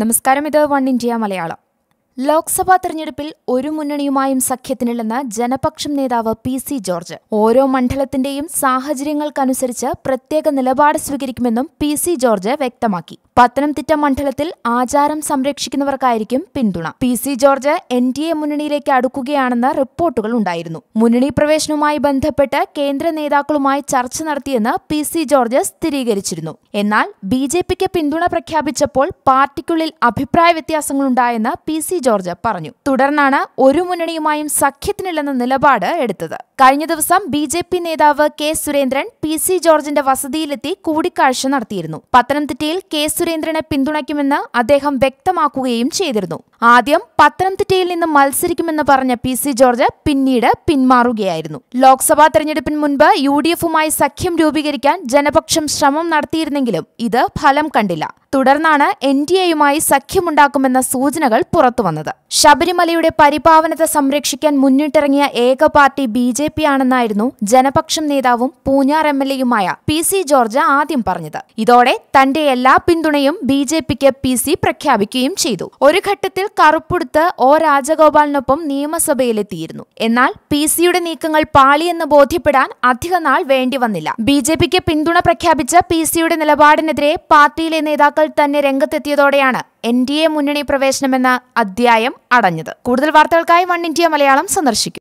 നമസ്കാരം ഇത് one India Malayalam. Lok Sabha തെരഞ്ഞെടുപ്പിൽ ഒരു മുന്നണിയുമായും സഖ്യത്തിനില്ലെന്ന് ജനപക്ഷം നേതാവ് പി സി ജോർജ്. ഓരോ മണ്ഡലത്തിന്റെയും സാഹചര്യങ്ങൾക്കനുസരിച്ച് പ്രത്യേക നിലപാട് സ്വീകരിക്കുമെന്നും പി സി ജോർജ് വ്യക്തമാക്കി. പത്തനംതിട്ട മണ്ഡലത്തിൽ ആചാരം സംരക്ഷിക്കുന്നവർക്കായിരിക്കും പിന്തുണ. P C George N D A മുന്നണിയിലേക്ക് അടുക്കുകയാണെന്ന് റിപ്പോർട്ടുകൾ ഉണ്ടായിരുന്നു. മുന്നണി പ്രവേശനവുമായി ബന്ധപ്പെട്ട് കേന്ദ്ര നേതാക്കളുമായി ചർച്ച നടത്തിയെന്ന് പി സി ജോർജ് സ്ഥിരീകരിച്ചിരുന്നു. എന്നാൽ ബി ജെ പിക്ക് പിന്തുണ പ്രഖ്യാപിച്ചപ്പോൾ പാർട്ടിക്കുള്ളിൽ അഭിപ്രായ വ്യത്യാസങ്ങളുണ്ടായെന്ന് പി സി ജോർജ് പറഞ്ഞു. തുടർന്നാണ് ഒരു മുന്നണിയുമായും സഖ്യത്തിനില്ലെന്ന നിലപാട് എടുത്തത്. കഴിഞ്ഞ ദിവസം ബി ജെ പി നേതാവ് കെ സുരേന്ദ്രൻ പി സി ജോർജിന്റെ വസതിയിലെത്തി കൂടിക്കാഴ്ച നടത്തിയിരുന്നു. പത്തനംതിട്ടയിൽ കെ സുരേന്ദ്രനെ പിന്തുണയ്ക്കുമെന്ന് അദ്ദേഹം വ്യക്തമാക്കുകയും ചെയ്തിരുന്നു ആദ്യം പത്തനംതിട്ടയിൽ നിന്ന് മത്സരിക്കുമെന്ന് പറഞ്ഞ പി സി ജോർജ് പിന്നീട് പിന്മാറുകയായിരുന്നു. ലോക്സഭാ തെരഞ്ഞെടുപ്പിന് മുൻപ് യു ഡി എഫുമായി സഖ്യം രൂപീകരിക്കാൻ ജനപക്ഷം ശ്രമം നടത്തിയിരുന്നെങ്കിലും ഇത് ഫലം കണ്ടില്ല. തുടർന്നാണ് എൻ ഡി എയുമായി സഖ്യമുണ്ടാക്കുമെന്ന സൂചനകൾ പുറത്തുവന്നത്. ശബരിമലയുടെ പരിപാവനത സംരക്ഷിക്കാൻ മുന്നിട്ടിറങ്ങിയ ഏക പാർട്ടി ബി ജെ പി ആണെന്നായിരുന്നു ജനപക്ഷം നേതാവും പൂഞ്ഞാർ എം എൽ എയുമായ പി സി ജോർജ് ആദ്യം പറഞ്ഞത്. ഇതോടെ തന്റെ എല്ലാ പിന്തുണയും ബി ജെ പിക്ക് പി സി പ്രഖ്യാപിക്കുകയും ചെയ്തു. ഒരു ഘട്ടത്തിൽ കറുപ്പുടുത്ത് ഒ രാജഗോപാലിനൊപ്പം നിയമസഭയിലെത്തിയിരുന്നു. എന്നാൽ പി സിയുടെ നീക്കങ്ങൾ പാളിയെന്ന് ബോധ്യപ്പെടാൻ അധികനാൾ വേണ്ടി വന്നില്ല. ബി ജെ പിക്ക് പിന്തുണ പ്രഖ്യാപിച്ച പി സിയുടെ നിലപാടിനെതിരെ പാർട്ടിയിലെ നേതാക്കൾ തന്നെ രംഗത്തെത്തിയതോടെയാണ് എൻ ഡി എ മുന്നണി പ്രവേശനമെന്ന അധ്യായം അടഞ്ഞത്. കൂടുതൽ വാർത്തകൾക്കായി വൺ ഇന്ത്യ മലയാളം സന്ദർശിക്കും.